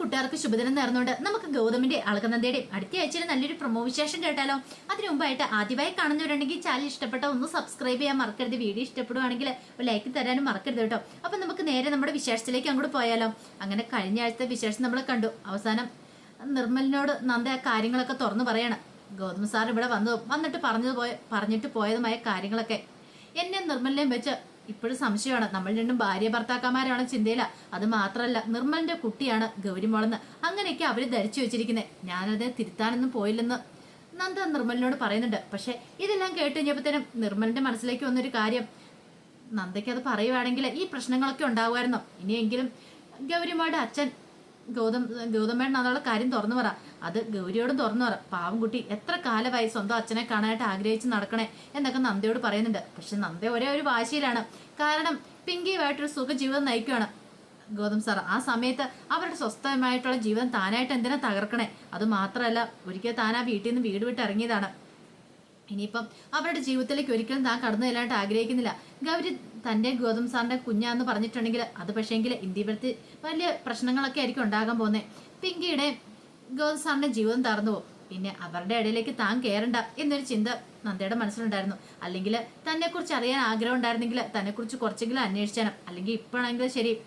കൂട്ടുകാർക്ക് ശുഭദിനം നേർന്നുകൊണ്ട് നമുക്ക് ഗൗതമിന്റെ അളകനന്ദയുടെയും അടുത്ത ആഴ്ചയിൽ നല്ലൊരു പ്രൊമോ വിശേഷം കേട്ടാലോ? അതിനു മുമ്പായിട്ട് ആദ്യമായി കാണുന്നവരുണ്ടെങ്കിൽ ചാനൽ ഇഷ്ടപ്പെട്ട ഒന്ന് സബ്സ്ക്രൈബ് ചെയ്യാൻ മറക്കരുത്. വീഡിയോ ഇഷ്ടപ്പെടുവാണെങ്കിൽ ഒരു ലൈക്ക് തരാനും മറക്കരുത് കേട്ടോ. അപ്പൊ നമുക്ക് നേരെ നമ്മുടെ വിശേഷത്തിലേക്ക് അങ്ങോട്ട് പോയാലോ. അങ്ങനെ കഴിഞ്ഞ ആഴ്ചത്തെ വിശേഷം നമ്മൾ കണ്ടു. അവസാനം നിർമ്മലിനോട് നന്ദ കാര്യങ്ങളൊക്കെ തുറന്നു പറയണം. ഗൗതം സാർ ഇവിടെ വന്നു. വന്നിട്ട് പറഞ്ഞു പോയ പറഞ്ഞിട്ട് പോയതുമായ കാര്യങ്ങളൊക്കെ. എന്നെ നിർമ്മലിനെയും വെച്ച് ഇപ്പോഴും സംശയമാണ്. നമ്മൾ രണ്ടും ഭാര്യ ഭർത്താക്കന്മാരാണ് ചിന്തയില്ല അത് മാത്രമല്ല നിർമ്മലിന്റെ കുട്ടിയാണ് ഗൗരിമോളെന്ന്. അങ്ങനെയൊക്കെ അവർ ധരിച്ചു വെച്ചിരിക്കുന്നത് ഞാനത് തിരുത്താനൊന്നും പോയില്ലെന്ന് നന്ദ നിർമ്മലിനോട് പറയുന്നുണ്ട്. പക്ഷെ ഇതെല്ലാം കേട്ട് കഴിഞ്ഞപ്പോഴത്തേനും നിർമ്മലിന്റെ മനസ്സിലേക്ക് വന്നൊരു കാര്യം. നന്ദയ്ക്ക് അത് പറയുവാണെങ്കിൽ ഈ പ്രശ്നങ്ങളൊക്കെ ഉണ്ടാവുമായിരുന്നു. ഇനിയെങ്കിലും ഗൗരിമോളുടെ അച്ഛൻ ഗൗതം ഗൗതമേണ്ണ അതുള്ള കാര്യം തുറന്നു പറ. അത് ഗൗരിയോടും തുറന്നു പറ. പാവം കുട്ടി എത്ര കാലമായി സ്വന്തം അച്ഛനെ കാണാനായിട്ട് ആഗ്രഹിച്ച് നടക്കണേ എന്നൊക്കെ നന്ദയോട് പറയുന്നുണ്ട്. പക്ഷെ നന്ദ ഒരേ ഒരു വാശിയിലാണ്. കാരണം പിങ്കിയുമായിട്ടൊരു സുഖജീവിതം നയിക്കുകയാണ് ഗൗതം സാർ ആ സമയത്ത് അവരുടെ സ്വസ്ഥമായിട്ടുള്ള ജീവിതം താനായിട്ട് എന്തിനാ തകർക്കണേ? അത് മാത്രമല്ല ഒരിക്കൽ താൻ ആ വീട്ടിൽ നിന്ന് വീട് വിട്ട് ഇറങ്ങിയതാണ്. ഇനിയിപ്പം അവരുടെ ജീവിതത്തിലേക്ക് ഒരിക്കലും താൻ കടന്നു ചെല്ലാനായിട്ട് ആഗ്രഹിക്കുന്നില്ല. ഗൗരി തന്റെ ഗൗതം സാറിന്റെ കുഞ്ഞാന്ന് പറഞ്ഞിട്ടുണ്ടെങ്കിൽ അത് പക്ഷേങ്കിൽ ഇന്ത്യപുരത്ത് വലിയ പ്രശ്നങ്ങളൊക്കെ ആയിരിക്കും ഉണ്ടാകാൻ പോകുന്നത് പിങ്കിയുടെ ഗൗതം സാറിന്റെ ജീവിതം തറന്നു പോകും. പിന്നെ അവരുടെ ഇടയിലേക്ക് താൻ കയറണ്ട എന്നൊരു ചിന്ത നന്ദയുടെ മനസ്സിലുണ്ടായിരുന്നു. അല്ലെങ്കിൽ തന്നെക്കുറിച്ച് അറിയാൻ ആഗ്രഹം ഉണ്ടായിരുന്നെങ്കിൽ തന്നെക്കുറിച്ച് കുറച്ചെങ്കിലും അന്വേഷിച്ചാനും. അല്ലെങ്കിൽ ഇപ്പോഴാണെങ്കിലും ശരി.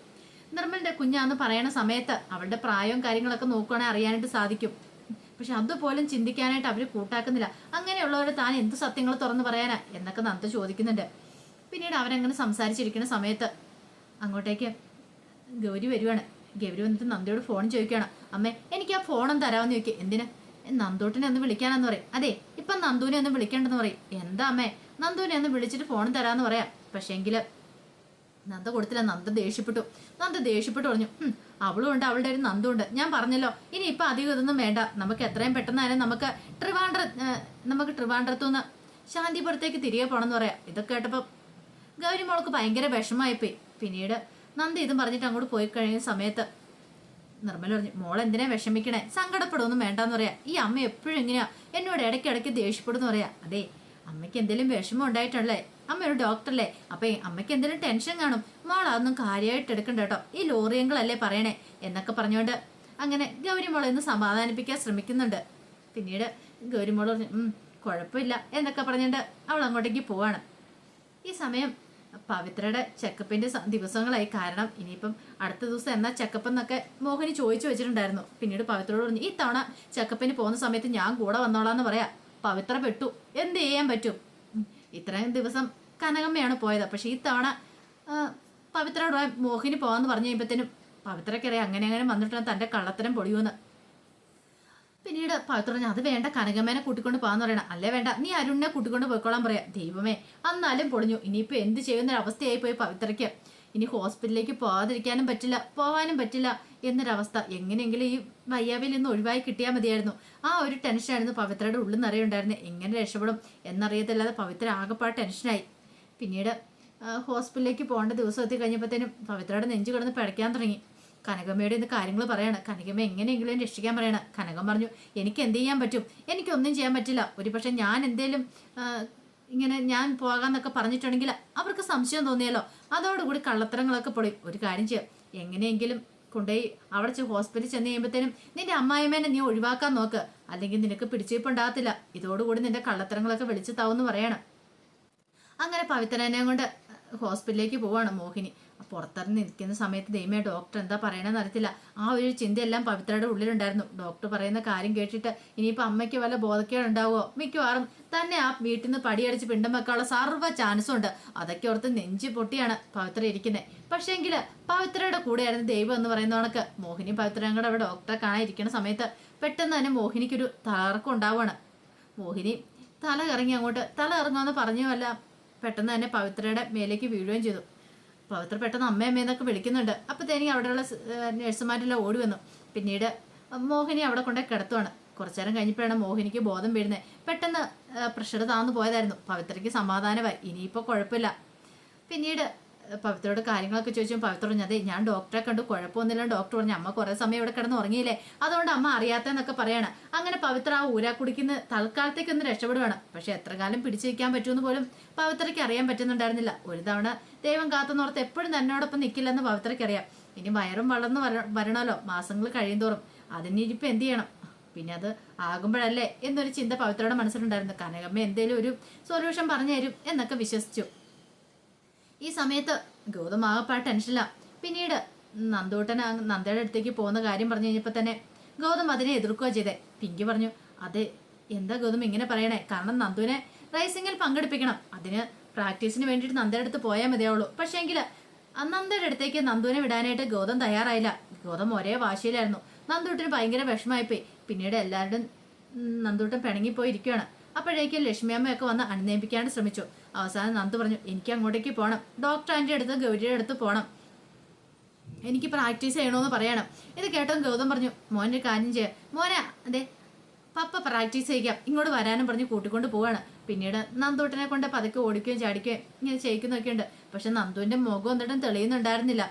നിർമ്മലിന്റെ കുഞ്ഞാന്ന് പറയണ സമയത്ത് അവളുടെ പ്രായവും കാര്യങ്ങളൊക്കെ നോക്കുകയാണെങ്കിൽ അറിയാനായിട്ട് സാധിക്കും. പക്ഷെ അതുപോലും ചിന്തിക്കാനായിട്ട് അവർ കൂട്ടാക്കുന്നില്ല. അങ്ങനെയുള്ളവർ താൻ എന്ത് സത്യങ്ങൾ തുറന്നു പറയാനാ? എന്നൊക്കെ നന്ദ ചോദിക്കുന്നുണ്ട്. പിന്നീട് അവരങ്ങനെ സംസാരിച്ചിരിക്കുന്ന സമയത്ത് അങ്ങോട്ടേക്ക് ഗൗരി വരുവാണ്. ഗൗരി വന്നിട്ട് നന്ദിയോട് ഫോൺ ചോദിക്കുകയാണ്. അമ്മേ എനിക്ക് ആ ഫോണും തരാമെന്ന് ചോദിക്കുക എന്തിനാ? നന്ദോട്ടിനെ ഒന്ന് വിളിക്കാനെന്ന് പറയും. അതെ ഇപ്പം നന്ദുവിനെ ഒന്ന് വിളിക്കേണ്ടെന്ന് പറയും. എന്താ അമ്മേ നന്ദുവിനെ ഒന്ന് വിളിച്ചിട്ട് ഫോൺ തരാമെന്ന് പറയാം. പക്ഷേങ്കിൽ നന്ദ കൊടുത്തില്ല. നന്ദ ദേഷ്യപ്പെട്ടു. നന്ദ ദേഷ്യപ്പെട്ടു പറഞ്ഞു "ഹും, അവളും ഉണ്ട്. അവളുടെ ഒരു നന്ദും ഉണ്ട്. ഞാൻ പറഞ്ഞല്ലോ ഇനി ഇപ്പം അധികം ഇതൊന്നും വേണ്ട. നമുക്ക് എത്രയും പെട്ടെന്നായാലും നമുക്ക് ട്രിവാൻഡ്ര നമുക്ക് ട്രിവാൻഡ്രത്തുനിന്ന് ശാന്തിപുരത്തേക്ക് തിരികെ പോകണമെന്ന് പറയാം. ഇതൊക്കെ കേട്ടപ്പോ ഗൗരി മോൾക്ക് ഭയങ്കര വിഷമായിപ്പോയി പിന്നീട് നന്ദി ഇതും പറഞ്ഞിട്ട് അങ്ങോട്ട് പോയി കഴിഞ്ഞ സമയത്ത് നിർമ്മല പറഞ്ഞു മോൾ എന്തിനാ വിഷമിക്കണേ? സങ്കടപ്പെടുമൊന്നും വേണ്ടെന്ന് പറയാ. ഈ അമ്മ എപ്പോഴും ഇങ്ങനെയാ. എന്നോട് ഇടയ്ക്കിടയ്ക്ക് ദേഷ്യപ്പെടുന്നു പറയാ. അതെ അമ്മയ്ക്ക് എന്തെങ്കിലും വിഷമം ഉണ്ടായിട്ടുള്ളേ അമ്മ ഒരു ഡോക്ടറല്ലേ? അപ്പൊ അമ്മയ്ക്ക് എന്തെങ്കിലും ടെൻഷൻ കാണും. മോൾ അതൊന്നും കാര്യമായിട്ട് എടുക്കണ്ട കേട്ടോ. ഈ ലോറിയങ്ങളല്ലേ പറയണേ എന്നൊക്കെ പറഞ്ഞുകൊണ്ട് അങ്ങനെ ഗൗരി മോളെ ഒന്ന് സമാധാനിപ്പിക്കാൻ ശ്രമിക്കുന്നുണ്ട്. പിന്നീട് ഗൗരി മോൾ പറഞ്ഞു കുഴപ്പമില്ല എന്നൊക്കെ പറഞ്ഞുകൊണ്ട് അവൾ അങ്ങോട്ടേക്ക് പോവാണ്. ഈ സമയം പവിത്രയുടെ ചെക്കപ്പിന്റെ ദിവസങ്ങളായി. കാരണം ഇനിയിപ്പം അടുത്ത ദിവസം എന്നാ ചെക്കപ്പ് എന്നൊക്കെ മോഹിനി ചോദിച്ചു വെച്ചിട്ടുണ്ടായിരുന്നു. പിന്നീട് പവിത്രയോട് പറഞ്ഞു ഈ തവണ ചെക്കപ്പിന് പോകുന്ന സമയത്ത് ഞാൻ കൂടെ വന്നോളാന്ന് പറയാ. പവിത്ര പെട്ടു. എന്ത് ചെയ്യാൻ പറ്റും? ഇത്രയും ദിവസം കനകമ്മയാണ് പോയത്. പക്ഷെ ഈ തവണ പവിത്രയോട് മോഹിനി പോവാന്ന് പറഞ്ഞു കഴിയുമ്പത്തേനും പവിത്രക്കറിയാം അങ്ങനെ അങ്ങനെ വന്നിട്ടാണ് തന്റെ കള്ളത്തരം പൊളിയൂന്ന്. പിന്നീട് പഴുത്തുറഞ്ഞ അത് വേണ്ട കനകമേനെ കൂട്ടിക്കൊണ്ട് പോകാന്ന് പറയണം. അല്ലേ വേണ്ട നീ അരുണിനെ കൂട്ടിക്കൊണ്ട് പോയിക്കോളാൻ പറയാം. ദൈവമേ അന്നാലും പൊളിഞ്ഞു. ഇനിയിപ്പോ എന്ത് ചെയ്യുന്ന അവസ്ഥയായി പോയി പവിത്രയ്ക്ക്? ഇനി ഹോസ്പിറ്റലിലേക്ക് പോകാതിരിക്കാനും പറ്റില്ല പോകാനും പറ്റില്ല എന്നൊരവസ്ഥ. എങ്ങനെയെങ്കിലും ഈ വയ്യാവിൽ നിന്ന് ഒഴിവായി കിട്ടിയാൽ മതിയായിരുന്നു. ആ ഒരു ടെൻഷനായിരുന്നു പവിത്രയുടെ ഉള്ളിൽ നിറയുണ്ടായിരുന്നത് എങ്ങനെ രക്ഷപ്പെടും എന്നറിയത്തില്ലാതെ പവിത്ര ആകെപ്പാട് ടെൻഷനായി. പിന്നീട് ഹോസ്പിറ്റലിലേക്ക് പോകേണ്ട ദിവസം എത്തി കഴിഞ്ഞപ്പോഴത്തേനും പവിത്രയുടെ നെഞ്ചു കിടന്ന് പിടയ്ക്കാൻ തുടങ്ങി. കനകമ്മയുടെ ഇന്ന് കാര്യങ്ങൾ പറയാണ്. കനകമ്മ എങ്ങനെയെങ്കിലും രക്ഷിക്കാൻ പറയണ. കനകം പറഞ്ഞു എനിക്ക് എന്ത് ചെയ്യാൻ പറ്റും? എനിക്കൊന്നും ചെയ്യാൻ പറ്റില്ല. ഒരു പക്ഷെ ഞാൻ എന്തേലും ഇങ്ങനെ ഞാൻ പോകാന്നൊക്കെ പറഞ്ഞിട്ടുണ്ടെങ്കിൽ അവർക്ക് സംശയം തോന്നിയല്ലോ. അതോടുകൂടി കള്ളത്തരങ്ങളൊക്കെ പൊളി ഒരു കാര്യം ചെയ്യാം. എങ്ങനെയെങ്കിലും കൊണ്ടുപോയി അവിടെ ഹോസ്പിറ്റലിൽ ചെന്ന് കഴിയുമ്പോഴത്തേനും നിന്റെ അമ്മായിമേനെ നീ ഒഴിവാക്കാൻ നോക്ക്. അല്ലെങ്കിൽ നിനക്ക് പിടിച്ചിരിപ്പുണ്ടാകത്തില്ല ഇതോടുകൂടി നിന്റെ കള്ളത്തരങ്ങളൊക്കെ വിളിച്ചു താവെന്ന് പറയണം. അങ്ങനെ പവിത്രനെ കൊണ്ട് ഹോസ്പിറ്റലിലേക്ക് പോവാണ് മോഹിനി. പുറത്തിറങ്ങി നിൽക്കുന്ന സമയത്ത് ദൈവമേ ഡോക്ടർ എന്താ പറയണമെന്ന് അറിയത്തില്ല. ആ ഒരു ചിന്തയെല്ലാം പവിത്രയുടെ ഉള്ളിലുണ്ടായിരുന്നു. ഡോക്ടർ പറയുന്ന കാര്യം കേട്ടിട്ട് ഇനിയിപ്പോൾ അമ്മയ്ക്ക് വല്ല ബോധക്കേടുണ്ടാവുമോ മിക്കവാറും തന്നെ ആ വീട്ടിൽ നിന്ന് പടിയടിച്ച് പിണ്ടം വെക്കാനുള്ള സർവ ചാൻസും ഉണ്ട്. അതൊക്കെ ഓർത്ത് നെഞ്ചി പൊട്ടിയാണ് പവിത്ര ഇരിക്കുന്നത് പക്ഷേങ്കിൽ പവിത്രയുടെ കൂടെയായിരുന്നു ദൈവം എന്ന് പറയുന്ന കണക്ക്. മോഹിനി പവിത്രയും കൂടെ അവിടെ ഡോക്ടറെ കാണാൻ ഇരിക്കുന്ന സമയത്ത് പെട്ടെന്ന് തന്നെ മോഹിനിക്കൊരു തളർക്കം ഉണ്ടാവുകയാണ് മോഹിനി തല കറങ്ങി അങ്ങോട്ട് തല ഇറങ്ങുമെന്ന് പറഞ്ഞുമല്ല പെട്ടെന്ന് തന്നെ പവിത്രയുടെ മേലേക്ക് വീഴുകയും ചെയ്തു. പവിത്ര പെട്ടെന്ന് അമ്മ അമ്മയെന്നൊക്കെ വിളിക്കുന്നുണ്ട്. അപ്പോഴത്തേനും അവിടെയുള്ള നേഴ്സുമാരെല്ലാം ഓടി വന്നു. പിന്നീട് മോഹിനി അവിടെ കൊണ്ടേ കിടത്തുവാണ്. കുറച്ചു നേരം കഴിഞ്ഞപ്പോഴാണ് മോഹിനിക്ക് ബോധം വീഴുന്നത് പെട്ടെന്ന് പ്രഷർ താന്നു പോയതായിരുന്നു. പവിത്രയ്ക്ക് സമാധാനമായി. ഇനിയിപ്പോൾ കുഴപ്പമില്ല. പിന്നീട് പവിത്രയോട് കാര്യങ്ങളൊക്കെ ചോദിച്ചു പവിത്ര പറഞ്ഞു അതെ ഞാൻ ഡോക്ടറെ കണ്ടു കുഴപ്പമൊന്നുമില്ല ഡോക്ടർ പറഞ്ഞു അമ്മ കുറേ സമയം ഇവിടെ കിടന്ന് ഉറങ്ങിയില്ലേ? അതുകൊണ്ട് അമ്മ അറിയാത്തെന്നൊക്കെ പറയാണ്. അങ്ങനെ പവിത്ര ആ ഊരാ കുടിക്കുന്ന തൽക്കാലത്തേക്ക് ഒന്ന് രക്ഷപ്പെടുവാണ്. പക്ഷെ എത്ര കാലം പിടിച്ചു നിൽക്കാൻ പറ്റുമെന്ന് പോലും പവിത്രയ്ക്ക് അറിയാൻ പറ്റുന്നുണ്ടായിരുന്നില്ല. ഒരു തവണ ദൈവം കാത്തുന്നോർത്ത് എപ്പോഴും തന്നോടൊപ്പം നിൽക്കില്ലെന്ന് പവിത്രയ്ക്ക് അറിയാം ഇനി വയറും വളർന്ന് വര വരണമല്ലോ മാസങ്ങൾ കഴിയുന്തോറും. അതിന് ഇനിയിപ്പോൾ എന്ത് ചെയ്യണം? പിന്നെ അത് ആകുമ്പോഴല്ലേ എന്നൊരു ചിന്ത പവിത്രയുടെ മനസ്സിലുണ്ടായിരുന്നു. കനകമ്മ എന്തേലും ഒരു സൊല്യൂഷൻ പറഞ്ഞു തരും എന്നൊക്കെ വിശ്വസിച്ചു. ഈ സമയത്ത് ഗൗതം ആകപ്പാ ടെൻഷനില്ല പിന്നീട് നന്ദൂട്ടൻ നന്ദയുടെ അടുത്തേക്ക് പോകുന്ന കാര്യം പറഞ്ഞു കഴിഞ്ഞപ്പോൾ തന്നെ ഗൗതം അതിനെ എതിർക്കുക ചെയ്തേ. പിങ്കി പറഞ്ഞു അതെ എന്താ ഗൗതം ഇങ്ങനെ പറയണേ? കാരണം നന്ദുവിനെ റൈസിങ്ങിൽ പങ്കെടുപ്പിക്കണം. അതിന് പ്രാക്ടീസിന് വേണ്ടിയിട്ട് നന്ദയുടെ അടുത്ത് പോയാൽ മതിയാവുള്ളൂ പക്ഷേങ്കിൽ നന്ദയുടെ അടുത്തേക്ക് നന്ദുവിനെ വിടാനായിട്ട് ഗൗതം തയ്യാറായില്ല. ഗൗതം ഒരേ വാശിയിലായിരുന്നു. നന്ദൂട്ടിന് ഭയങ്കര വിഷമായിപ്പോയി പിന്നീട് എല്ലാവരുടെയും നന്ദൂട്ടൻ പിണങ്ങിപ്പോയി ഇരിക്കുകയാണ് അപ്പോഴേക്കും ലക്ഷ്മിയമ്മയൊക്കെ വന്ന് അണിനയിപ്പിക്കാണ്ട് ശ്രമിച്ചു. അവസാനം നന്ദു പറഞ്ഞു എനിക്ക് അങ്ങോട്ടേക്ക് പോകണം ഡോക്ടർ ആന്റി അടുത്ത് ഗൗരിയുടെ അടുത്ത് പോകണം എനിക്ക് പ്രാക്ടീസ് ചെയ്യണമെന്ന് പറയണം. ഇത് കേട്ടോ ഗൗതം പറഞ്ഞു മോന്റെ കാര്യം ചെയ്യാം. മോനെ അതെ പപ്പ പ്രാക്ടീസ് ചെയ്യിക്കാം. ഇങ്ങോട്ട് വരാനും പറഞ്ഞ് കൂട്ടിക്കൊണ്ട് പോവാണ്. പിന്നീട് നന്ദൂട്ടനെ കൊണ്ട് പതുക്കെ ഓടിക്കുകയും ചാടിക്കുകയും ഇങ്ങനെ ചെയ്യിക്കുന്നൊക്കെ ഉണ്ട് പക്ഷെ നന്ദുവിന്റെ മുഖം എന്നിട്ടും തെളിയുന്നുണ്ടായിരുന്നില്ല.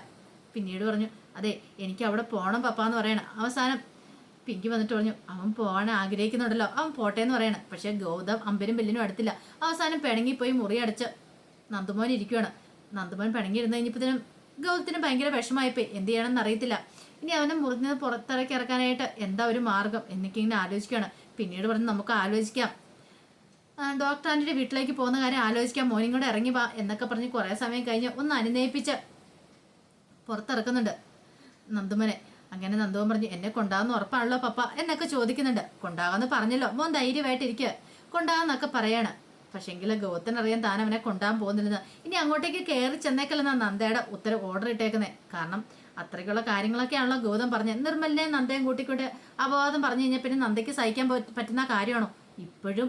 പിന്നീട് പറഞ്ഞു അതെ എനിക്ക് അവിടെ പോകണം പപ്പ എന്ന് പറയണം. അവസാനം പിങ്കി വന്നിട്ട് പറഞ്ഞു അവൻ പോകാൻ ആഗ്രഹിക്കുന്നുണ്ടല്ലോ. അവൻ പോട്ടെ എന്ന് പറയണം. പക്ഷെ ഗൗതം അമ്പരും ബെല്ലിനും അടുത്തില്ല. അവസാനം പിണങ്ങിപ്പോയി മുറി അടച്ച് നന്ദുമോൻ ഇരിക്കുകയാണ് നന്ദുമോൻ പിണങ്ങിയിരുന്ന് കഴിഞ്ഞപ്പോഴത്തേനും ഗൗതത്തിന് ഭയങ്കര വിഷമായിപ്പോയി എന്ത് ചെയ്യണമെന്ന് അറിയത്തില്ല. ഇനി അവനെ മുറിഞ്ഞ് പുറത്തിറക്കി ഇറക്കാനായിട്ട് എന്താ ഒരു മാർഗം? എന്നൊക്കെ ഇങ്ങനെ ആലോചിക്കുകയാണ് പിന്നീട് പറഞ്ഞ് നമുക്ക് ആലോചിക്കാം. ഡോക്ടർ ആന്റിയുടെ വീട്ടിലേക്ക് പോകുന്ന കാര്യം ആലോചിക്കാം. മോനും കൂടെ ഇറങ്ങി വാ എന്നൊക്കെ പറഞ്ഞ് കുറേ സമയം കഴിഞ്ഞ് ഒന്ന് അനുനയിപ്പിച്ച് പുറത്തിറക്കുന്നുണ്ട് നന്ദുമനെ. അങ്ങനെ നന്ദവും പറഞ്ഞു എന്നെ കൊണ്ടാകുന്ന ഉറപ്പാണല്ലോ പപ്പ എന്നൊക്കെ ചോദിക്കുന്നുണ്ട്. കൊണ്ടാകാന്ന് പറഞ്ഞല്ലോ മോൻ ധൈര്യമായിട്ടിരിക്കുക കൊണ്ടാകുന്നൊക്കെ പറയാണ്. പക്ഷെങ്കിൽ ഗൗത്തനറിയാൻ താൻ അവനെ കൊണ്ടാകാൻ പോകുന്നില്ലെന്ന്. ഇനി അങ്ങോട്ടേക്ക് കയറി ചെന്നേക്കല്ലെന്നാ നന്ദയുടെ ഉത്തരം ഓർഡർ ഇട്ടേക്കുന്നേ. കാരണം അത്രയ്ക്കുള്ള കാര്യങ്ങളൊക്കെയാണല്ലോ ഗൗതം പറഞ്ഞത് നിർമ്മലിനെ നന്ദയും കൂട്ടിക്കൊണ്ട് അപവാദം പറഞ്ഞു കഴിഞ്ഞാൽ പിന്നെ നന്ദയ്ക്ക് സഹിക്കാൻ പറ്റുന്ന കാര്യമാണോ? ഇപ്പോഴും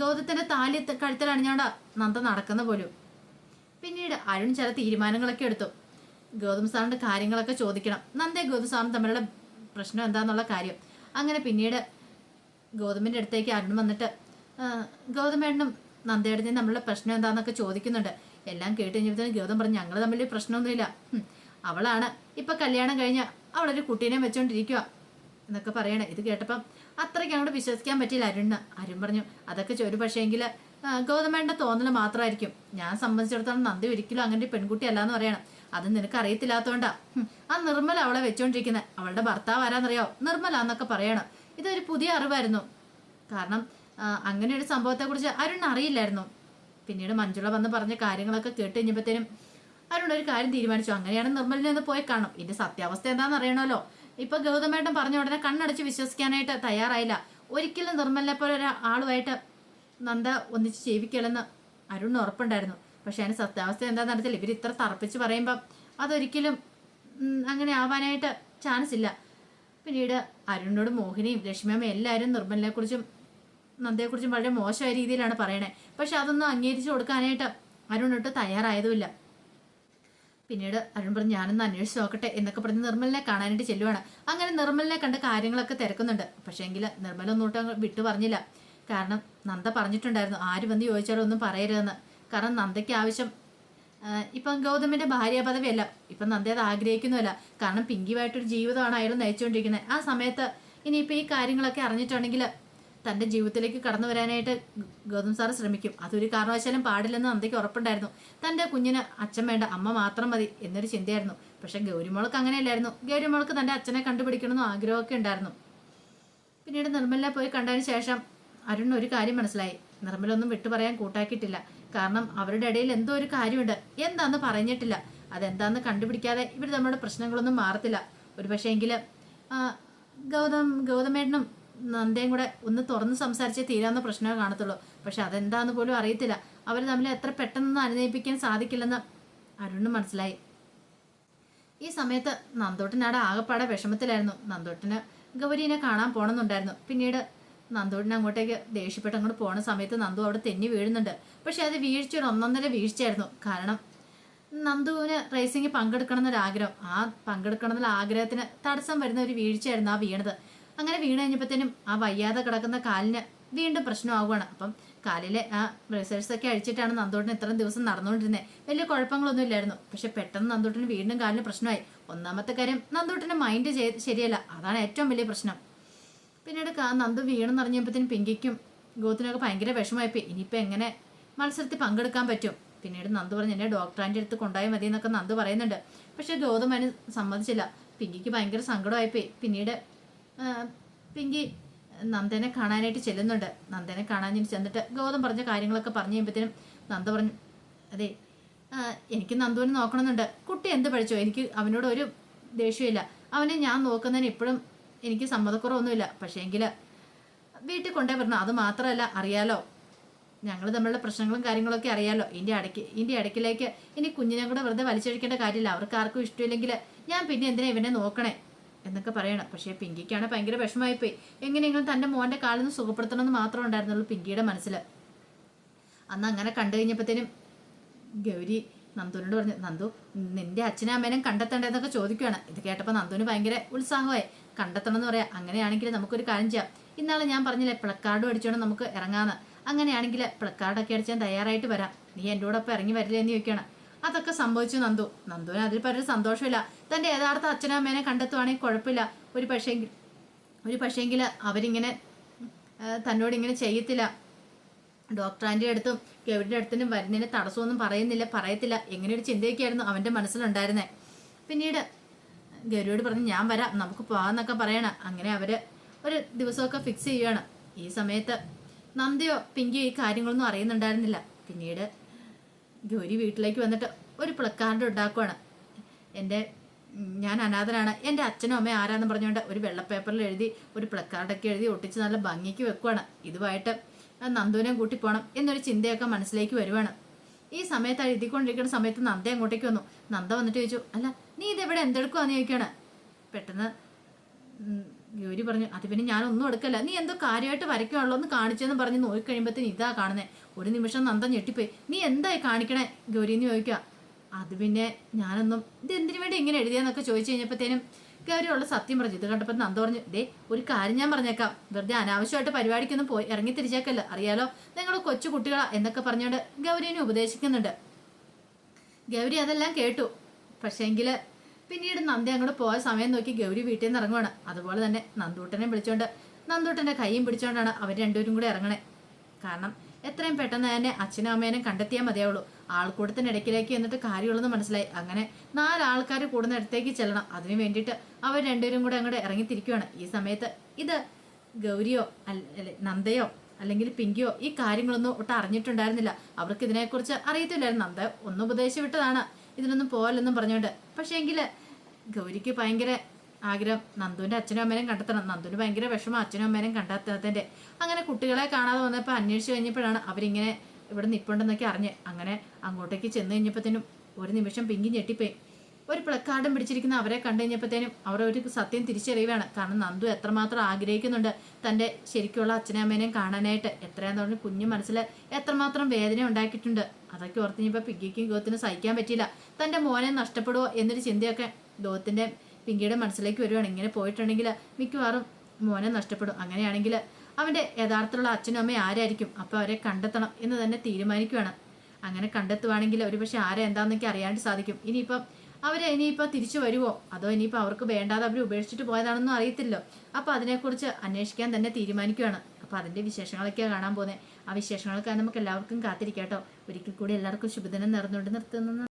ഗൗതത്തിന്റെ താലി കഴുത്തിൽ അണിഞ്ഞോണ്ടാ നന്ദ നടക്കുന്ന പോലും. പിന്നീട് അരുൺ ചില തീരുമാനങ്ങളൊക്കെ എടുത്തു. ഗൗതം സാറിന്റെ കാര്യങ്ങളൊക്കെ ചോദിക്കണം. നന്ദേ ഗൗതം സാറും തമ്മിലുള്ള പ്രശ്നം എന്താണെന്നുള്ള കാര്യം. അങ്ങനെ പിന്നീട് ഗൗതമിന്റെ അടുത്തേക്ക് അരുൺ വന്നിട്ട് ഗൗതമേണ്ണും നന്ദേടനും നമ്മളുടെ പ്രശ്നം എന്താണെന്നൊക്കെ ചോദിക്കുന്നുണ്ട്. എല്ലാം കേട്ട് കഴിഞ്ഞപ്പോഴത്തേനും ഗൗതം പറഞ്ഞു ഞങ്ങൾ തമ്മിൽ പ്രശ്നമൊന്നുമില്ല. അവളാണ്. ഇപ്പം കല്യാണം കഴിഞ്ഞ അവളൊരു കുട്ടീനെ വെച്ചുകൊണ്ടിരിക്കുക എന്നൊക്കെ പറയണേ. ഇത് കേട്ടപ്പം അത്രയ്ക്ക് അങ്ങോട്ട് വിശ്വസിക്കാൻ പറ്റിയില്ല അരുൺ അരുൺ പറഞ്ഞു അതൊക്കെ ഒരു പക്ഷേങ്കിൽ ഗൗതമേണ്ട തോന്നൽ മാത്രമായിരിക്കും ഞാൻ സംബന്ധിച്ചിടത്തോളം നന്ദി ഒരിക്കലും അങ്ങനെ ഒരു അല്ല എന്ന് പറയണം. അത് നിനക്ക് അറിയത്തില്ലാത്തോണ്ടാ ആ നിർമ്മല അവളെ വെച്ചോണ്ടിരിക്കുന്നത് അവളുടെ ഭർത്താവ് ആരാന്നറിയോ? നിർമ്മല എന്നൊക്കെ പറയണം. ഇതൊരു പുതിയ അറിവായിരുന്നു. കാരണം അങ്ങനെ ഒരു സംഭവത്തെക്കുറിച്ച് അരുൺ അറിയില്ലായിരുന്നു. പിന്നീട് മഞ്ജുള വന്ന് പറഞ്ഞ കാര്യങ്ങളൊക്കെ കേട്ട് കഴിഞ്ഞപ്പോഴത്തേനും അരുൺ ഒരു കാര്യം തീരുമാനിച്ചു. അങ്ങനെയാണ് നിർമ്മലിനെ ഒന്ന് പോയി കാണും. ഇതിന്റെ സത്യാവസ്ഥ എന്താണെന്ന് അറിയണമല്ലോ. ഇപ്പൊ ഗൗതമേട്ടൻ പറഞ്ഞ ഉടനെ കണ്ണടച്ച് വിശ്വസിക്കാനായിട്ട് തയ്യാറായില്ല. ഒരിക്കലും നിർമ്മലിനെ പോലെ ഒരാളുമായിട്ട് നന്ദ ഒന്നിച്ച് ജീവിക്കലെന്ന് അരുണിന് ഉറപ്പുണ്ടായിരുന്നു. പക്ഷെ അതിന് സത്യാവസ്ഥ എന്താണെന്ന് അറിയത്തില്ല. ഇവർ ഇത്ര തറപ്പിച്ച് പറയുമ്പം അതൊരിക്കലും അങ്ങനെ ആവാനായിട്ട് ചാൻസ് ഇല്ല. പിന്നീട് അരുണിനോട് മോഹിനിയും ലക്ഷ്മിയമ്മ എല്ലാവരും നിർമ്മലിനെ കുറിച്ചും നന്ദയെക്കുറിച്ചും വളരെ മോശമായ രീതിയിലാണ് പറയണേ. പക്ഷെ അതൊന്നും അംഗീകരിച്ചു കൊടുക്കാനായിട്ട് അരുണിട്ട് തയ്യാറായതുമില്ല. പിന്നീട് അരുൺ പറഞ്ഞു ഞാനൊന്ന് അന്വേഷിച്ച് നോക്കട്ടെ എന്നൊക്കെ പറഞ്ഞ് നിർമ്മലിനെ കാണാനായിട്ട് ചെല്ലുവാണ്. അങ്ങനെ നിർമ്മലിനെ കണ്ട് കാര്യങ്ങളൊക്കെ തിരക്കുന്നുണ്ട്. പക്ഷേ എങ്കിൽ നിർമ്മലൊന്നും വിട്ടു പറഞ്ഞില്ല കാരണം നന്ദ പറഞ്ഞിട്ടുണ്ടായിരുന്നു ആര് വന്ന് ചോദിച്ചാലും ഒന്നും പറയരുതെന്ന്. കാരണം നന്ദയ്ക്ക് ആവശ്യം. ഇപ്പം ഗൗതമിന്റെ ഭാര്യ പദവിയല്ല ഇപ്പം നന്ദ അത് ആഗ്രഹിക്കുന്നുമല്ല. കാരണം പിങ്കിയുമായിട്ടൊരു ജീവിതമാണ് അയാൾ നയിച്ചുകൊണ്ടിരിക്കുന്നത്. ആ സമയത്ത് ഇനിയിപ്പോൾ ഈ കാര്യങ്ങളൊക്കെ അറിഞ്ഞിട്ടുണ്ടെങ്കിൽ തന്റെ ജീവിതത്തിലേക്ക് കടന്നു വരാനായിട്ട് ഗൗതം സാർ ശ്രമിക്കും. അതൊരു കാരണവശാലും പാടില്ലെന്ന് നന്ദയ്ക്ക് ഉറപ്പുണ്ടായിരുന്നു. തന്റെ കുഞ്ഞിന് അച്ഛൻ വേണ്ട അമ്മ മാത്രം മതി എന്നൊരു ചിന്തയായിരുന്നു. പക്ഷെ ഗൗരിമോൾക്ക് അങ്ങനെയല്ലായിരുന്നു. ഗൗരിമോൾക്ക് തന്റെ അച്ഛനെ കണ്ടുപിടിക്കണമെന്നും ആഗ്രഹമൊക്കെ ഉണ്ടായിരുന്നു. പിന്നീട് നിർമ്മല പോയി കണ്ടതിന് ശേഷം അരുൺ ഒരു കാര്യം മനസ്സിലായി. നിർമ്മലൊന്നും വിട്ടു പറയാൻ കൂട്ടാക്കിയിട്ടില്ല. കാരണം അവരുടെ ഇടയിൽ എന്തോ ഒരു കാര്യമുണ്ട്. എന്താന്ന് പറഞ്ഞിട്ടില്ല. അതെന്താന്ന് കണ്ടുപിടിക്കാതെ ഇവർ നമ്മുടെ പ്രശ്നങ്ങളൊന്നും മാറത്തില്ല. ഒരു പക്ഷേ എങ്കിൽ ഗൗതം ഗൗതമേട്ടനും നന്ദയും കൂടെ ഒന്ന് തുറന്ന് സംസാരിച്ചേ തീരാവുന്ന പ്രശ്നമേ കാണത്തുള്ളൂ. പക്ഷെ അതെന്താന്ന് പോലും അറിയത്തില്ല. അവർ തമ്മിൽ എത്ര പെട്ടെന്ന് അനുനയിപ്പിക്കാൻ സാധിക്കില്ലെന്ന് അരുണ് മനസ്സിലായി. ഈ സമയത്ത് നന്ദോട്ടനാട് ആകെപ്പാടെ വിഷമത്തിലായിരുന്നു. നന്ദോട്ടന് ഗൗരീനെ കാണാൻ പോണമെന്നുണ്ടായിരുന്നു പിന്നീട് നന്തോട്ടിന് അങ്ങോട്ടേക്ക് ദേഷ്യപ്പെട്ട് അങ്ങോട്ട് പോണ സമയത്ത് നന്ദു അവിടെ തെന്നി വീഴുന്നുണ്ട്. പക്ഷെ അത് വീഴ്ച ഒരു ഒന്നൊന്നര വീഴ്ചയായിരുന്നു. കാരണം നന്ദുവിന് റേസിംഗിൽ പങ്കെടുക്കണം എന്നൊരു ആഗ്രഹം ആ പങ്കെടുക്കണം എന്നുള്ള ആഗ്രഹത്തിന് തടസ്സം വരുന്ന ഒരു വീഴ്ചയായിരുന്നു ആ വീണത്. അങ്ങനെ വീണ് കഴിഞ്ഞപ്പോഴത്തേനും ആ വയ്യാതെ കിടക്കുന്ന കാലിന് വീണ്ടും പ്രശ്നമാവുകയാണ്. അപ്പം കാലിലെ ആ ബ്രേസേഴ്സ് ഒക്കെ അഴിച്ചിട്ടാണ് നന്തോട്ടിന് ഇത്രയും ദിവസം നടന്നുകൊണ്ടിരുന്നത് വലിയ കുഴപ്പങ്ങളൊന്നും ഇല്ലായിരുന്നു. പക്ഷെ പെട്ടെന്ന് നന്തോട്ടിന് വീണ്ടും കാലിന് പ്രശ്നമായി. ഒന്നാമത്തെ കാര്യം നന്തോട്ടിന്റെ മൈൻഡ് ശരിയല്ല. അതാണ് ഏറ്റവും വലിയ പ്രശ്നം. പിന്നീട് നന്ദു വീണെന്ന് അറിഞ്ഞപ്പോഴത്തേനും പിങ്കിക്കും ഗോത്തിനൊക്കെ ഭയങ്കര വിഷമമായിപ്പോയി. ഇനിയിപ്പോൾ എങ്ങനെ മത്സരത്തിൽ പങ്കെടുക്കാൻ പറ്റും? പിന്നീട് നന്ദു പറഞ്ഞു എന്നെ ഡോക്ടറാന്റെ അടുത്ത് കൊണ്ടുപോയാൽ മതി എന്നൊക്കെ നന്ദു പറയുന്നുണ്ട്. പക്ഷേ ഗൗതം അതിന് സമ്മതിച്ചില്ല. പിങ്കിക്ക് ഭയങ്കര സങ്കടമായിപ്പോയി. പിന്നീട് പിങ്കി നന്ദനെ കാണാനായിട്ട് ചെല്ലുന്നുണ്ട്. നന്ദനെ കാണാൻ ചെന്നിട്ട് ഗൗതം പറഞ്ഞ കാര്യങ്ങളൊക്കെ പറഞ്ഞു കഴിയുമ്പോഴത്തേനും നന്ദ പറഞ്ഞു അതെ എനിക്ക് നന്ദുവിനെ നോക്കണമെന്നുണ്ട്. കുട്ടി എന്ത് പഠിച്ചോ? എനിക്ക് അവനോട് ഒരു ദേഷ്യമില്ല അവനെ ഞാൻ നോക്കുന്നതിന് ഇപ്പോഴും എനിക്ക് സമ്മതക്കുറവൊന്നുമില്ല. പക്ഷേ എങ്കിൽ വീട്ടിൽ കൊണ്ടേ പറഞ്ഞു അത് മാത്രമല്ല അറിയാലോ? ഞങ്ങൾ തമ്മിലുള്ള പ്രശ്നങ്ങളും കാര്യങ്ങളൊക്കെ അറിയാലോ? ഇതിന്റെ ഇടയ്ക്ക് ഇതിന്റെ ഇടയ്ക്കിലേക്ക് ഇനി കുഞ്ഞിനെ കൂടെ വെറുതെ വലിച്ചഴിക്കേണ്ട കാര്യമില്ല. അവർക്ക് ആർക്കും ഇഷ്ടമില്ലെങ്കിൽ ഞാൻ പിന്നെ എന്തിനാ ഇവനെ നോക്കണേ? എന്നൊക്കെ പറയണം. പക്ഷേ പിങ്കിക്കാണ് ഭയങ്കര വിഷമമായിപ്പോയി. എങ്ങനെയെങ്കിലും തന്റെ മോന്റെ കാലിൽ നിന്ന് സുഖപ്പെടുത്തണമെന്ന് മാത്രമേ ഉണ്ടായിരുന്നുള്ളൂ പിങ്കിയുടെ മനസ്സിൽ അന്ന് അങ്ങനെ കണ്ടു കഴിഞ്ഞപ്പോഴത്തേനും ഗൗരി നന്ദുവിനോട് പറഞ്ഞു നന്ദു നിന്റെ അച്ഛനും അമ്മേനും കണ്ടെത്തേണ്ടതെന്നൊക്കെ ചോദിക്കുകയാണ് ഇത് കേട്ടപ്പോൾ നന്ദുവിന് ഭയങ്കര ഉത്സാഹമായി. കണ്ടെത്തണം എന്ന് പറയാം. അങ്ങനെയാണെങ്കിൽ നമുക്കൊരു കാര്യം ചെയ്യാം. ഇന്നാളെ ഞാൻ പറഞ്ഞില്ലേ പ്ലക്കാർഡ് അടിച്ചോണ്ട് നമുക്ക് ഇറങ്ങാന്ന്. അങ്ങനെയാണെങ്കിൽ പ്ലക്കാർഡൊക്കെ അടിച്ചാൽ തയ്യാറായിട്ട് വരാം. നീ എന്റെ കൂടെ ഒപ്പം ഇറങ്ങി വരില്ലേന്ന് എന്ന് ചോദിക്കണം അതൊക്കെ സംഭവിച്ചു നന്ദു. നന്ദുവിന് അതിൽ പലരും സന്തോഷമില്ല. തന്റെ യഥാർത്ഥ അച്ഛനും അമ്മേനെ കണ്ടെത്തുവാണെങ്കിൽ കുഴപ്പമില്ല. ഒരു പക്ഷേങ്കിൽ ഒരു പക്ഷേങ്കിൽ അവരിങ്ങനെ തന്നോട് ഇങ്ങനെ ചെയ്യത്തില്ല. ഡോക്ടർ ആന്റി അടുത്തും ഗൗരിയുടെ അടുത്തിനും വരുന്നതിന് തടസ്സമൊന്നും പറയുന്നില്ല പറയത്തില്ല. എങ്ങനെ ചിന്തയൊക്കെയായിരുന്നു അവന്റെ മനസ്സിലുണ്ടായിരുന്നേ. പിന്നീട് ഗൗരിയോട് പറഞ്ഞ് ഞാൻ വരാം നമുക്ക് പോകാമെന്നൊക്കെ പറയണം. അങ്ങനെ അവർ ഒരു ദിവസമൊക്കെ ഫിക്സ് ചെയ്യുകയാണ് ഈ സമയത്ത് നന്ദിയോ പിങ്കിയോ ഈ കാര്യങ്ങളൊന്നും അറിയുന്നുണ്ടായിരുന്നില്ല. പിന്നീട് ഗൗരി വീട്ടിലേക്ക് വന്നിട്ട് ഒരു പ്ലക്കാർഡ് ഉണ്ടാക്കുവാണ്. എന്റെ ഞാൻ അനാഥനാണ്. എന്റെ അച്ഛനും അമ്മയും ആരാന്ന് പറഞ്ഞുകൊണ്ട് ഒരു വെള്ള പേപ്പറിൽ എഴുതി ഒരു പ്ലക്കാർഡൊക്കെ എഴുതി ഒട്ടിച്ച് നല്ല ഭംഗിക്ക് വെക്കുവാണ്. ഇതുമായിട്ട് ആ നന്ദുവിനെ കൂട്ടി പോകണം എന്നൊരു ചിന്തയൊക്കെ മനസ്സിലേക്ക് വരുവാണ്. ഈ സമയത്ത് എഴുതിക്കൊണ്ടിരിക്കുന്ന സമയത്ത് നന്ദ അങ്ങോട്ടേക്ക് വന്നു. നന്ദ വന്നിട്ട് ചോദിച്ചു അല്ല നീ ഇതെവിടെ എന്തെടുക്കുവാന്ന് ചോദിക്കുകയാണ്. പെട്ടെന്ന് ഗൗരി പറഞ്ഞു അത് പിന്നെ ഞാനൊന്നും എടുക്കല്ല. നീ എന്തോ കാര്യമായിട്ട് വരയ്ക്കുവാണല്ലോ ഒന്ന് കാണിച്ചെന്ന് പറഞ്ഞ് നോക്കിക്കഴിയുമ്പോഴത്തേന് ഇതാ കാണുന്നേ. ഒരു നിമിഷം നന്ദ ഞെട്ടിപ്പോയി. നീ എന്തായി കാണിക്കണേ? ഗൗരി എന്ന് ചോദിക്കുക. അത് പിന്നെ ഞാനൊന്നും ഇത് എന്തിനു വേണ്ടി ഇങ്ങനെ എഴുതിയെന്നൊക്കെ ചോദിച്ചു കഴിഞ്ഞപ്പോഴത്തേനും ഗൗരി ഉള്ള സത്യം പറഞ്ഞു. ഇത് കണ്ടപ്പോൾ നന്ദ പറഞ്ഞു ഡേ ഒരു കാര്യം ഞാൻ പറഞ്ഞേക്കാം. വെറുതെ അനാവശ്യമായിട്ട് പരിപാടിക്കൊന്നും പോയി ഇറങ്ങി തിരിച്ചേക്കല്ല. അറിയാലോ നിങ്ങൾ കൊച്ചു കുട്ടികളാ എന്നൊക്കെ പറഞ്ഞുകൊണ്ട് ഗൗരിനെ ഉപദേശിക്കുന്നുണ്ട്. ഗൗരി അതെല്ലാം കേട്ടു. പക്ഷേങ്കിൽ പിന്നീട് നന്ദി അങ്ങോട്ട് പോയ സമയം നോക്കി ഗൗരി വീട്ടിൽ നിന്ന് ഇറങ്ങുവാണ്. അതുപോലെ തന്നെ നന്ദൂട്ടനെ വിളിച്ചോണ്ട് നന്ദൂട്ടന്റെ കൈയും പിടിച്ചോണ്ടാണ് അവർ രണ്ടുപേരും കൂടെ ഇറങ്ങണേ. കാരണം എത്രയും പെട്ടെന്ന് തന്നെ അച്ഛനും അമ്മേനെ കണ്ടെത്തിയാൽ മതിയാവുള്ളൂ. ആൾക്കൂട്ടത്തിനിടയ്ക്കിലേക്ക് എന്നിട്ട് കാര്യമുള്ളെന്ന് മനസ്സിലായി. അങ്ങനെ നാലാൾക്കാർ കൂടുന്ന ഇടത്തേക്ക് ചെല്ലണം. അതിനു വേണ്ടിയിട്ട് അവർ രണ്ടുപേരും കൂടെ അങ്ങോട്ട് ഇറങ്ങിത്തിരിക്കുവാണ്. ഈ സമയത്ത് ഇത് ഗൗരിയോ അല്ലെ, നന്ദയോ അല്ലെങ്കിൽ പിങ്കിയോ ഈ കാര്യങ്ങളൊന്നും ഒട്ടും അറിഞ്ഞിട്ടുണ്ടായിരുന്നില്ല. അവർക്ക് ഇതിനെക്കുറിച്ച് അറിയത്തില്ലായിരുന്നു. നന്ദ ഒന്ന് ഉപദേശം വിട്ടതാണ്. ഇതിനൊന്നും പോകല്ലെന്നും പറഞ്ഞുകൊണ്ട്. പക്ഷേ എങ്കിൽ ഗൗരിക്ക് ഭയങ്കര ആഗ്രഹം. നന്ദുവിന്റെ അച്ഛനും അമ്മേനും കണ്ടെത്തണം. നന്ദുവിന് ഭയങ്കര വിഷമം അച്ഛനും അമ്മേനും കണ്ടെത്താത്തതിന്റെ അങ്ങനെ കുട്ടികളെ കാണാതെ വന്നപ്പോൾ അന്വേഷിച്ച് കഴിഞ്ഞപ്പോഴാണ് അവരിങ്ങനെ ഇവിടെ നിൽപ്പുണ്ടെന്നൊക്കെ അറിഞ്ഞ്. അങ്ങനെ അങ്ങോട്ടേക്ക് ചെന്ന് കഴിഞ്ഞപ്പോഴത്തേനും ഒരു നിമിഷം പിങ്കി ഞെട്ടിപ്പോയി. ഒരു പ്ലക്കാർഡും പിടിച്ചിരിക്കുന്ന അവരെ കണ്ടു കഴിഞ്ഞപ്പോഴത്തേനും അവർ ഒരു സത്യം തിരിച്ചറിയുകയാണ്. കാരണം നന്ദു എത്രമാത്രം ആഗ്രഹിക്കുന്നുണ്ട് തന്റെ ശരിക്കുള്ള അച്ഛനും അമ്മേനെയും കാണാനായിട്ട്. എത്രയാന്ന് പറഞ്ഞ് കുഞ്ഞു മനസ്സിൽ എത്രമാത്രം വേദന ഉണ്ടാക്കിയിട്ടുണ്ട്. അതൊക്കെ ഓർത്ത് കഴിഞ്ഞപ്പോൾ പിങ്കിക്കും ഗോത്തിനും സഹിക്കാൻ പറ്റിയില്ല. തന്റെ മോനെ നഷ്ടപ്പെടുമോ എന്നൊരു ചിന്തയൊക്കെ ഗോത്തിന്റെ പിങ്കിയുടെ മനസ്സിലേക്ക് വരുവാണ്. ഇങ്ങനെ പോയിട്ടുണ്ടെങ്കിൽ മിക്കവാറും മോനെ നഷ്ടപ്പെടും. അങ്ങനെയാണെങ്കിൽ അവന്റെ യഥാർത്ഥത്തിലുള്ള അച്ഛനും അമ്മയും ആരായിരിക്കും? അപ്പോൾ അവരെ കണ്ടെത്തണം എന്ന് തന്നെ തീരുമാനിക്കുകയാണ് അങ്ങനെ കണ്ടെത്തുവാണെങ്കിൽ ഒരു പക്ഷെ ആരെ എന്താണെന്നൊക്കെ അറിയാണ്ട് സാധിക്കും. ഇനിയിപ്പം അവർ ഇനിയിപ്പോൾ തിരിച്ചു വരുമോ അതോ ഇനിയിപ്പോൾ അവർക്ക് വേണ്ടാതെ അവർ ഉപേക്ഷിച്ചിട്ട് പോയതാണെന്നും അറിയത്തില്ലോ അപ്പോൾ അതിനെക്കുറിച്ച് അന്വേഷിക്കാൻ തന്നെ തീരുമാനിക്കുകയാണ് അപ്പോൾ അതിന്റെ വിശേഷങ്ങളൊക്കെയാണ് കാണാൻ പോകുന്നത്. ആ വിശേഷങ്ങളൊക്കെ നമുക്ക് എല്ലാവർക്കും കാത്തിരിക്കാം കേട്ടോ. ഒരിക്കൽ കൂടി എല്ലാവർക്കും ശുഭദിനം നിറഞ്ഞുകൊണ്ട് നിർത്തുന്നു.